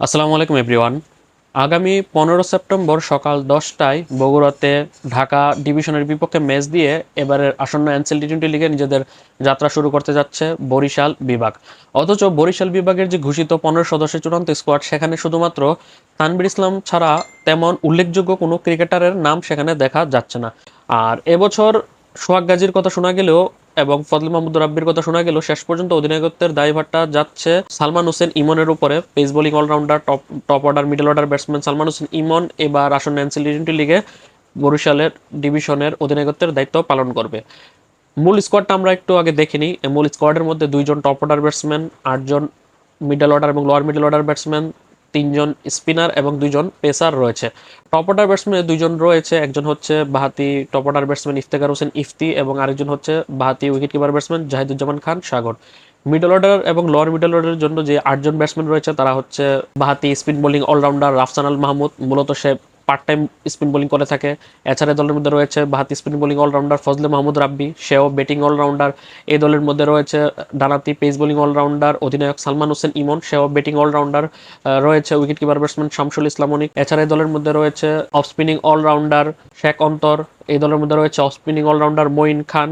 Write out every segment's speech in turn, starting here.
আসসালামু আলাইকুম, এভরিওয়ান। আগামী পনেরো সেপ্টেম্বর সকাল দশটায় বগুড়াতে ঢাকা ডিভিশনের বিপক্ষে ম্যাচ দিয়ে এবারের আসন্ন এনসিএল টি টোয়েন্টি লিগে নিজেদের যাত্রা শুরু করতে যাচ্ছে বরিশাল বিভাগ। অথচ বরিশাল বিভাগের যে ঘোষিত পনেরো সদস্যের চূড়ান্ত স্কোয়াড সেখানে শুধুমাত্র তানবির ইসলাম ছাড়া তেমন উল্লেখযোগ্য কোনো ক্রিকেটারের নাম সেখানে দেখা যাচ্ছে না। আর এবছর সোহাগ গাজীর কথা শোনা গেলেও এবং ফজল মাহমুদ রাব্বির কথা শোনা গেল, শেষ পর্যন্ত অধিনায়কত্বের দায়ভারটা যাচ্ছে সালমান হোসেন ইমনের উপরে। Pace bowling allrounder top top order middle order batsman Salman Hossain Emon এবার আসন্ন এনসিল টি লিগে বরিশালের ডিভিশনের অধিনায়কত্বের দায়িত্ব পালন করবে। মূল স্কোয়াডটা আমরা একটু আগে দেখিনি। মূল স্কোয়াডের মধ্যে দুইজন টপ অর্ডার ব্যাটসম্যান আটজন মিডল অর্ডার এবং লোয়ার মিডল অর্ডার ব্যাটসম্যান তিনজন স্পিনার এবং দুইজন পেসার রয়েছে। টপ অর্ডার ব্যাটসম্যান দুইজন রয়েছে, একজন হচ্ছে বাহাতি top order batsman Iftekhar Hossain Ifti এবং আরেকজন হচ্ছে বাহাতি wicket keeper batsman Jahiduzzaman Khan Sagar. Middle order এবং লোয়ার মিডল অর্ডারের জন্য যে আটজন ব্যাটসম্যান রয়েছে, তারা হচ্ছে বাহাতি spin bowling allrounder Rafsan Al Mahmud. মূলত সে পার্ট টাইম স্পিন বোলিং করে থাকে। এছাড়া দলের মধ্যে রয়েছে বাহাতি spin bowling allrounder Fazle Mahmud Rabbi, সেও ব্যাটিং অলরাউন্ডার এই দলের মধ্যে রয়েছে ডানাতি পেস বোলিং অলরাউন্ডার অধিনায়ক সালমান হোসেন ইমন, সেও ব্যাটিং অলরাউন্ডার রয়েছে wicket keeper batsman Shamsul Islam Anik. এছাড়া দলের মধ্যে রয়েছে অফ স্পিনিং অলরাউন্ডার শেখ অন্তর। এই দলের মধ্যে রয়েছে off spinning allrounder Moin Khan.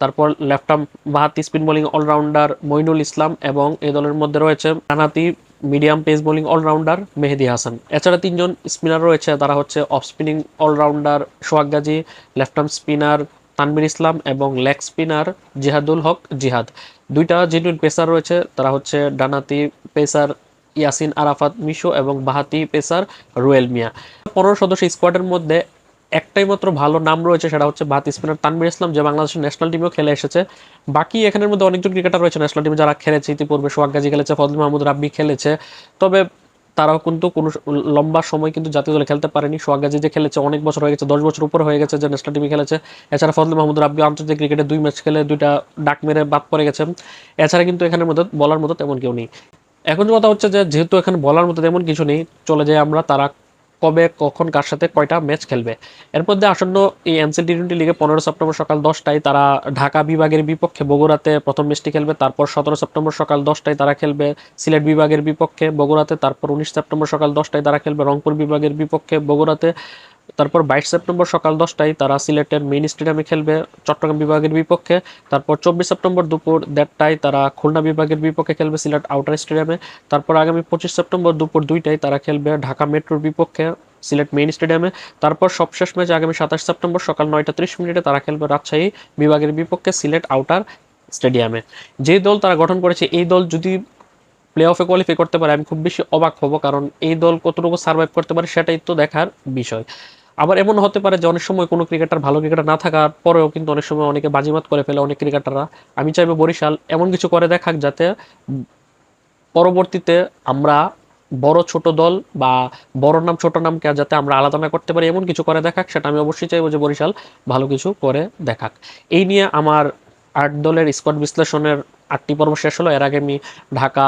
তারপর left arm বাহাতি spin bowling allrounder Mainul Islam এবং এই দলের মধ্যে রয়েছে ডানাতি medium pace bowling allrounder Mehedi Hasan. এছাড়া তিনজন স্পিনার রয়েছে, তারা হচ্ছে off spinning allrounder Sohag Gazi, left arm spinner Tanvir Islam এবং লেগ স্পিনার জিহাদুল হক জিহাদ। দুইটা জেনুইন পেসার রয়েছে, তারা হচ্ছে ডানাতি পেসার ইয়াসিন আরাফাত মিশো এবং বাহাতি পেসার রুয়েল মিয়া। পনেরো সদস্য স্কোয়াডের মধ্যে একটাই মাত্র ভালো নাম রয়েছে, সেটা হচ্ছে বাত স্পিনার তানবির ইসলাম, যে বাংলাদেশের ন্যাশনাল টিমেও খেলে এসেছে। বাকি এখানের মধ্যে অনেকজন ক্রিকেটার রয়েছে ন্যাশনাল টিমে যারা খেলেছে ইতিপূর্বে। সোহাগ গাজী খেলেছে ফজল মাহমুদ রাব্বি খেলেছে। তবে তারাও কিন্তু কোনো লম্বা সময় কিন্তু জাতীয় দলে খেলতে পারেনি। সোহাগ গাজী যে খেলেছে, অনেক বছর হয়ে গেছে, দশ বছর উপর হয়ে গেছে যে ন্যাশনাল টিমে খেলেছে। এছাড়া ফজল মাহমুদ রাব্বি আন্তর্জাতিক ক্রিকেটে দুই ম্যাচ খেলে, দুইটা ডাক মেরে বাদ পড়ে গেছে। এছাড়া কিন্তু এখানের মধ্যে বলার মতো তেমন কেউ নেই। এখন কথা হচ্ছে যে, যেহেতু এখানে বলার মতো তেমন কিছু নেই, চলে যাই আমরা, তারা কবে, কখন, কার সাথে কয়টা ম্যাচ খেলবে। এর মধ্যে আসন্ন এই এনসিল টি টোয়েন্টি লিগে পনেরো সেপ্টেম্বর সকাল দশটায় তারা ঢাকা বিভাগের বিপক্ষে বগুড়াতে প্রথম ম্যাচটি খেলবে, তারপর সতেরো সেপ্টেম্বর সকাল দশটায় তারা খেলবে সিলেট বিভাগের বিপক্ষে বগুড়াতে, তারপর উনিশ সেপ্টেম্বর সকাল দশটায় তারা খেলবে রংপুর বিভাগের বিপক্ষে বগুড়াতে। তারপর বাইশ সেপ্টেম্বর সকাল দশটায় তারা সিলেটের মেইন স্টেডিয়ামে খেলবে চট্টগ্রাম বিভাগের বিপক্ষে। তারপর চব্বিশ সেপ্টেম্বর দুপুর দেড়টায় তারা খুলনা বিভাগের বিপক্ষে খেলবে সিলেট আউটার স্টেডিয়ামে। তারপর আগামী পঁচিশ সেপ্টেম্বর দুপুর দুইটায় তারা খেলবে ঢাকা মেট্রোর বিপক্ষে সিলেট মেইন স্টেডিয়ামে। তারপর সবশেষ ম্যাচ আগামী সাতাশ সেপ্টেম্বর সকাল নয়টা ত্রিশ মিনিটে তারা খেলবে রাজশাহী বিভাগের বিপক্ষে সিলেট আউটার স্টেডিয়ামে। যে দল তারা গঠন করেছে, এই দল যদি প্লে অফে কোয়ালিফাই করতে পারে, আমি খুব বেশি অবাক হব, কারণ এই দল কতটুকু সার্ভাইভ করতে পারে সেটাই তো দেখার বিষয়। আবার এমন হতে পারে যে অনেক সময় কোনো ক্রিকেটার ভালো ক্রিকেটার না থাকার পরেও কিন্তু অনেক সময় অনেকে বাজিমাত করে ফেলে অনেক ক্রিকেটাররা। আমি চাইব বরিশাল এমন কিছু করে দেখাক যাতে পরবর্তীতে আমরা বড় ছোট দল বা বড় নাম ছোট নামকে যাতে আমরা আলাদা না করতে পারি, এমন কিছু করে দেখাক সেটা আমি অবশ্যই চাইব যে বরিশাল ভালো কিছু করে দেখাক। এই নিয়ে আমার আট দলের স্কোয়াড বিশ্লেষণের আটটি পর্ব শেষ হলো। এর আগে আমি ঢাকা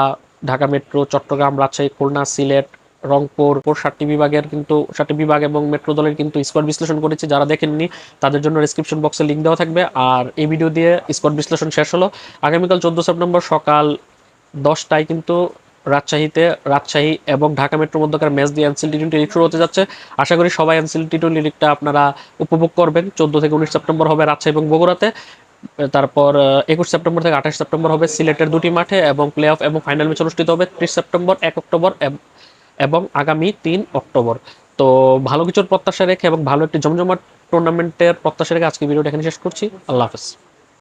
ঢাকা মেট্রো, চট্টগ্রাম, রাজশাহী, খুলনা, সিলেট রংপুর সাতটি বিভাগের কিন্তু সাতটি বিভাগ এবং মেট্রো দলের কিন্তু স্কোয়াড বিশ্লেষণ করেছি, যারা দেখেননি, তাদের জন্য ডিসক্রিপশন বক্সে লিঙ্ক দেওয়া থাকবে। আর এই ভিডিও দিয়ে স্কোয়াড বিশ্লেষণ শেষ হলো। আগামীকাল চোদ্দ সেপ্টেম্বর সকাল দশটায় কিন্তু রাজশাহীতে, রাজশাহী এবং ঢাকা মেট্রোর মধ্যকার ম্যাচ দিয়ে এনসিল টি টোয়েন্টি লিগ শুরু হতে যাচ্ছে। আশা করি সবাই এনসিল টি টোয়েন্টি লিগটা আপনারা উপভোগ করবেন। চোদ্দ থেকে উনিশ সেপ্টেম্বর হবে রাজশাহী এবং বগুড়াতে। তারপর একুশ সেপ্টেম্বর থেকে আঠাশ সেপ্টেম্বর হবে সিলেটের দুটি মাঠে এবং প্লে অফ এবং ফাইনাল ম্যাচ অনুষ্ঠিত হবে ত্রিশ সেপ্টেম্বর, এক অক্টোবর এবং আগামী তিন অক্টোবর। তো ভালো কিছুর প্রত্যাশা রেখে এবং ভালো একটি জমজমাট টুর্নামেন্টের প্রত্যাশা রেখে আজকে ভিডিওটা এখানে শেষ করছি। আল্লাহ হাফেজ।